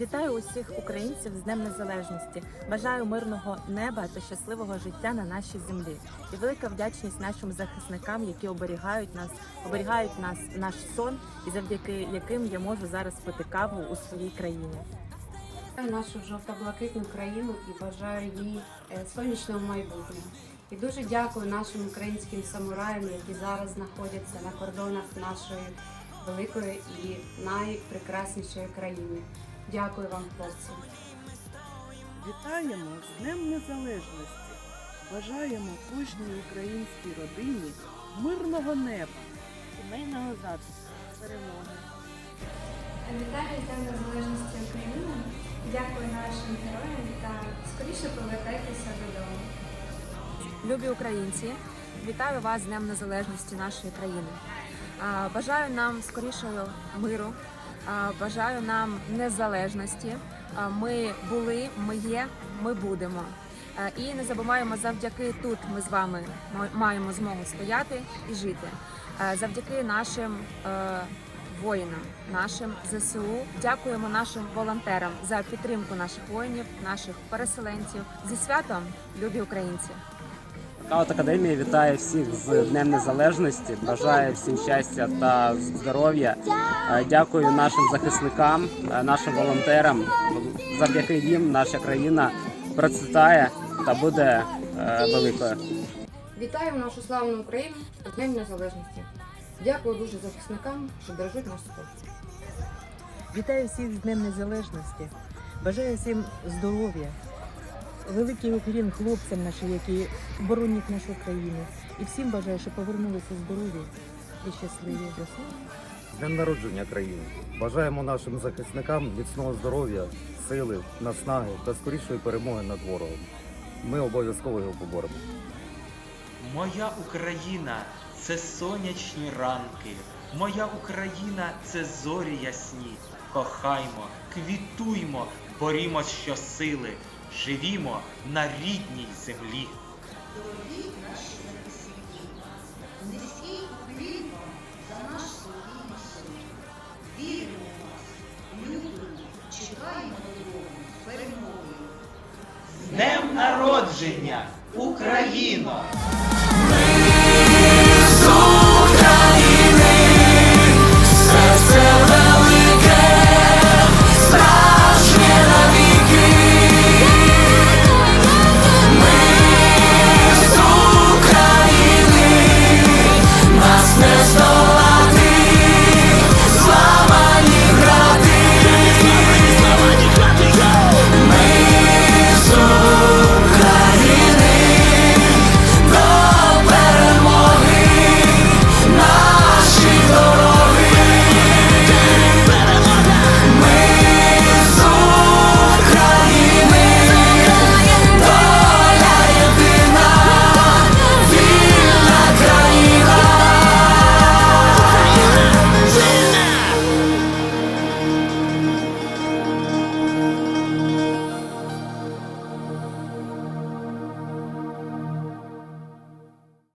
Вітаю усіх українців з Днем Незалежності. Бажаю мирного неба та щасливого життя на нашій землі. І велика вдячність нашим захисникам, які оберігають нас, оберігають нас наш сон, і завдяки яким я можу зараз пити каву у своїй країні. Нашу жовто-блакитну країну і бажаю їй е, сонячного майбутнього. І дуже дякую нашим українським самураям, які зараз знаходяться на кордонах нашої великої і найпрекраснішої країни. Дякую вам, хлопці. Вітаємо з Днем Незалежності! Бажаємо кожній українській родині мирного неба, сімейного затишку, перемоги. Вітаю з Днем Незалежності України. Дякую нашим героям та скоріше повертайтеся додому. Любі українці, вітаю вас з Днем Незалежності нашої країни. Бажаю нам скорішого миру, бажаю нам незалежності. Ми були, ми є, ми будемо. І не забуваємо, завдяки тут ми з вами маємо змогу стояти і жити. Завдяки нашим воїнам, нашим ЗСУ. Дякуємо нашим волонтерам за підтримку наших воїнів, наших переселенців. Зі святом, любі українці! Каут Академія вітає всіх з Днем Незалежності. Бажаю всім щастя та здоров'я. Е, Дякую нашим захисникам, е, нашим волонтерам. Завдяки їм наша країна процвітає та буде е, великою. Вітаю нашу славну Україну з Днем Незалежності. Дякую дуже захисникам, що бережуть наш спорт. Вітаю всіх з Днем Незалежності. Бажаю всім здоров'я. Великий уклін хлопцям нашим, які боронять нашу країну. І всім бажаю, щоб повернулися здорові і щасливі. З Днем народження країни. Бажаємо нашим захисникам міцного здоров'я, сили, наснаги та скорішої перемоги над ворогом. Ми обов'язково його поборемо. Моя Україна це сонячні ранки. Моя Україна це зорі ясні. Кохаймо, квітуймо, борімось щосили, живімо на рідній землі. Дорогі наші захисники, низький уклін за наш спокійний. Віримо в вас, любимо, чекаємо. З Днем народження, Україно!